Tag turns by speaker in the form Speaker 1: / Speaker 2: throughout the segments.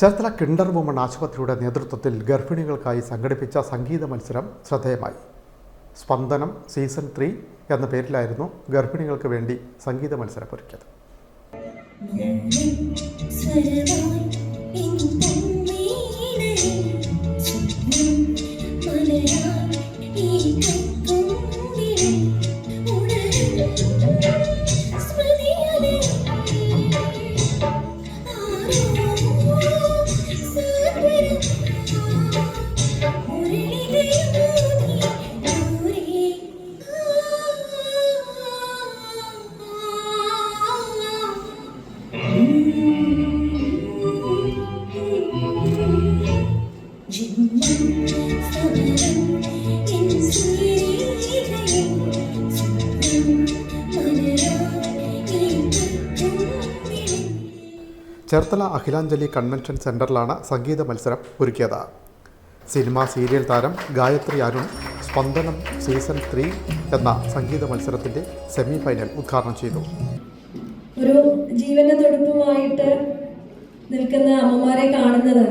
Speaker 1: Cherthala Kinder woman ആശുപത്രിയുടെ നേതൃത്വത്തിൽ ഗർഭിണികൾക്കായി സംഘടിപ്പിച്ച സംഗീത മത്സരം ശ്രദ്ധേയമായി. സ്പന്ദനം സീസൺ ത്രീ എന്ന പേരിലായിരുന്നു ഗർഭിണികൾക്ക് വേണ്ടി സംഗീത മത്സരം ഒരുക്കിയത്. ചേർത്തല അഖിലാഞ്ജലി കൺവെൻഷൻ സെന്ററിലാണ് സംഗീത മത്സരം ഒരുക്കിയത്. സിനിമ സീരിയൽ താരം ഗായത്രി അരുൺ സ്പന്ദനം സീസൺ ത്രീ എന്ന സംഗീത മത്സരത്തിന്റെ സെമി ഫൈനൽ ഉദ്ഘാടനം ചെയ്തു.
Speaker 2: ഒരു ജീവന്റെ തുടുപ്പുമായിട്ട് നിൽക്കുന്ന അമ്മമാരെ കാണുന്നത്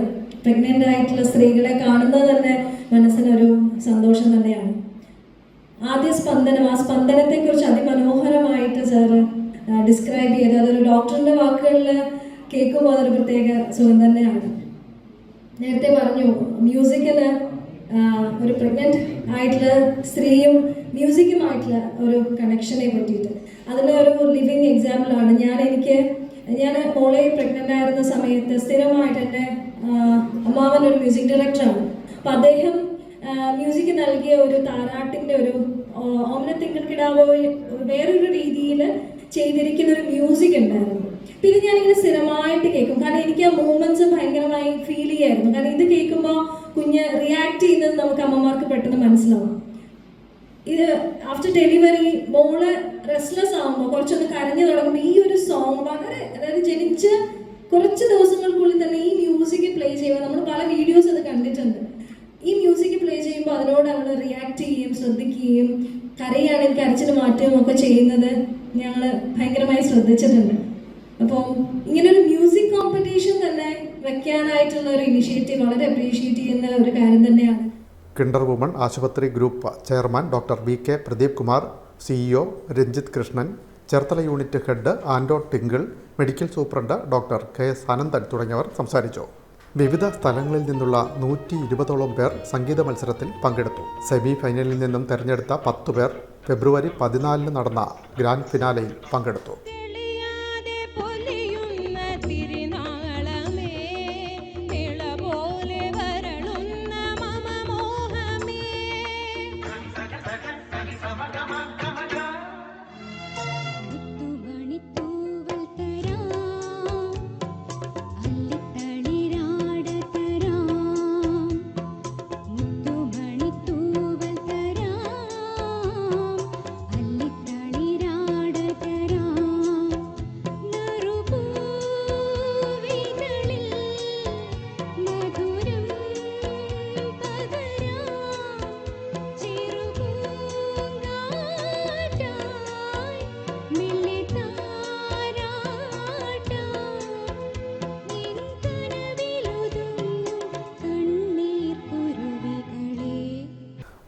Speaker 2: പ്രഗ്നന്റ് ആയിട്ടുള്ള സ്ത്രീകളെ കാണുന്നത് തന്നെ മനസ്സിനൊരു സന്തോഷം തന്നെയാണ്. ആദ്യ സ്പന്ദനം ആ സ്പന്ദനത്തെക്കുറിച്ച് അതിമനോഹരമായിട്ട് സാറ് ഡിസ്ക്രൈബ് ചെയ്ത് അതൊരു ഡോക്ടറിന്റെ വാക്കുകളിൽ കേൾക്കുമ്പോൾ അതൊരു പ്രത്യേക സുഖം തന്നെയാണ്. നേരത്തെ പറഞ്ഞു മ്യൂസിക്കിന് ഒരു പ്രഗ്നന്റ് ആയിട്ടുള്ള സ്ത്രീയും മ്യൂസിക്കുമായിട്ടുള്ള ഒരു കണക്ഷനെ പറ്റിയിട്ട്. അതിന്റെ ഒരു ലിവിങ് എക്സാമ്പിളാണ് ഞാൻ എനിക്ക് ഞാൻ മോളെ പ്രഗ്നന്റ് ആയിരുന്ന സമയത്ത് സ്ഥിരമായിട്ട് എന്റെ അമ്മാവൻ ഒരു മ്യൂസിക് ഡയറക്ടറാണ് അപ്പം അദ്ദേഹം മ്യൂസിക് നൽകിയ ഒരു താരാട്ടിന്റെ ഒരു ഓമനത്തിങ്കിടക്കിടാവോ വേറൊരു രീതിയിൽ ചെയ്തിരിക്കുന്ന ഒരു മ്യൂസിക് ഉണ്ടായിരുന്നു. പിന്നെ ഞാനിങ്ങനെ സ്ഥിരമായിട്ട് കേൾക്കും. കാരണം എനിക്ക് ആ മൂമെന്റ്സ് ഭയങ്കരമായി ഫീൽ ചെയ്യായിരുന്നു. കാരണം ഇത് കേൾക്കുമ്പോൾ കുഞ്ഞ് റിയാക്ട് ചെയ്യുന്നത് നമുക്ക് അമ്മമാർക്ക് പെട്ടെന്ന് മനസ്സിലാവും. ഇത് ആഫ്റ്റർ ഡെലിവറി മോൾ റെസ്റ്റ്ലെസ് ആകുമ്പോൾ കുറച്ചൊന്ന് കരഞ്ഞു തുടങ്ങുമ്പോൾ ഈ ഒരു സോങ് കുറച്ച് ദിവസങ്ങൾക്കുള്ളിൽ തന്നെ ഈ മ്യൂസിക് പ്ലേ ചെയ്യുക. നമ്മൾ പല വീഡിയോസ് അത് കണ്ടിട്ടുണ്ട്. ഈ മ്യൂസിക് പ്ലേ ചെയ്യുമ്പോൾ അതിനോട് അവൾ റിയാക്ട് ചെയ്യുകയും ശ്രദ്ധിക്കുകയും കരയാണ് എനിക്ക് അരച്ചിട്ട് മാറ്റുകയും ഒക്കെ ചെയ്യുന്നത് ഞങ്ങൾ ഭയങ്കരമായി ശ്രദ്ധിച്ചിട്ടുണ്ട്. അപ്പോൾ ഇങ്ങനൊരു മ്യൂസിക് കോമ്പറ്റീഷൻ തന്നെ വെക്കാനായിട്ടുള്ള ഒരു ഇനിഷ്യേറ്റീവ് വളരെ അപ്രീഷിയേറ്റ് ചെയ്യുന്ന ഒരു കാര്യം തന്നെയാണ്.
Speaker 1: കിണ്ടർ വുമൺ ആശുപത്രി group chairman doctor V K Pradeep Kumar CEO Ranjith Krishnan Cherthala unit head Ando Tinkle medical superintendent doctor K S Ananthan തുടങ്ങിയവർ സംസാരിച്ചു. വിവിധ സ്ഥലങ്ങളിൽ നിന്നുള്ള നൂറ്റി ഇരുപതോളം പേർ സംഗീത മത്സരത്തിൽ പങ്കെടുത്തു. സെമി ഫൈനലിൽ നിന്നും തെരഞ്ഞെടുത്ത പത്തു പേർ ഫെബ്രുവരി പതിനാലിന് നടന്ന ഗ്രാൻഡ് ഫിനാലയിൽ പങ്കെടുത്തു.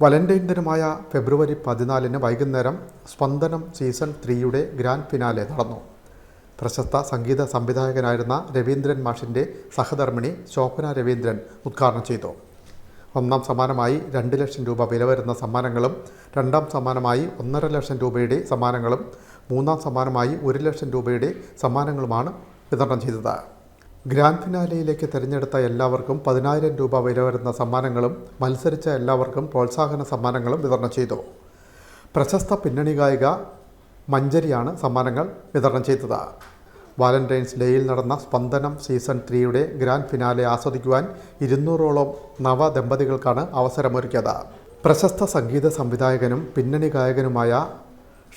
Speaker 1: വലന്റൈൻ ദിനമായ ഫെബ്രുവരി പതിനാലിന് വൈകുന്നേരം സ്പന്ദനം സീസൺ ത്രീയുടെ ഗ്രാൻഡ് ഫിനാലെ നടന്നു. പ്രശസ്ത സംഗീത സംവിധായകനായിരുന്ന രവീന്ദ്രൻ മാഷിന്റെ സഹധർമ്മിണി ശോഭന രവീന്ദ്രൻ ഉദ്ഘാടനം ചെയ്തു. ഒന്നാം സമ്മാനമായി രണ്ട് ലക്ഷം രൂപ വില വരുന്ന സമ്മാനങ്ങളും രണ്ടാം സമ്മാനമായി ഒന്നര ലക്ഷം രൂപയുടെ സമ്മാനങ്ങളും മൂന്നാം സമ്മാനമായി ഒരു ലക്ഷം രൂപയുടെ സമ്മാനങ്ങളുമാണ് വിതരണം ചെയ്തത്. ഗ്രാൻഡ് ഫിനാലയിലേക്ക് തിരഞ്ഞെടുത്ത എല്ലാവർക്കും പതിനായിരം രൂപ വില വരുന്ന സമ്മാനങ്ങളും മത്സരിച്ച എല്ലാവർക്കും പ്രോത്സാഹന സമ്മാനങ്ങളും വിതരണം ചെയ്തു. പ്രശസ്ത പിന്നണി ഗായിക മഞ്ചരിയാണ് സമ്മാനങ്ങൾ വിതരണം ചെയ്തത്. വാലന്റൈൻസ് ഡേയിൽ നടന്ന സ്പന്ദനം സീസൺ ത്രീയുടെ ഗ്രാൻഡ് ഫിനാലെ ആസ്വദിക്കുവാൻ ഇരുന്നൂറോളം നവദമ്പതികൾക്കാണ് അവസരമൊരുക്കിയത്. പ്രശസ്ത സംഗീത സംവിധായകനും പിന്നണി ഗായകനുമായ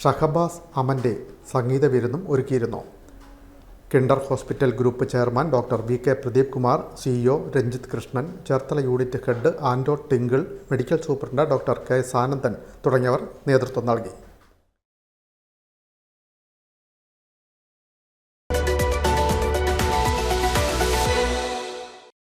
Speaker 1: ഷഹബാസ് അമന്റെ സംഗീത വിരുന്നും ഒരുക്കിയിരുന്നു. Kinder hospital group chairman doctor V K Pradeep Kumar CEO Ranjith Krishnan Cherthala unit head Ando Tinkle medical superintendent doctor K Sanandan തുടങ്ങിയവർ നേതൃത്വം നൽകി.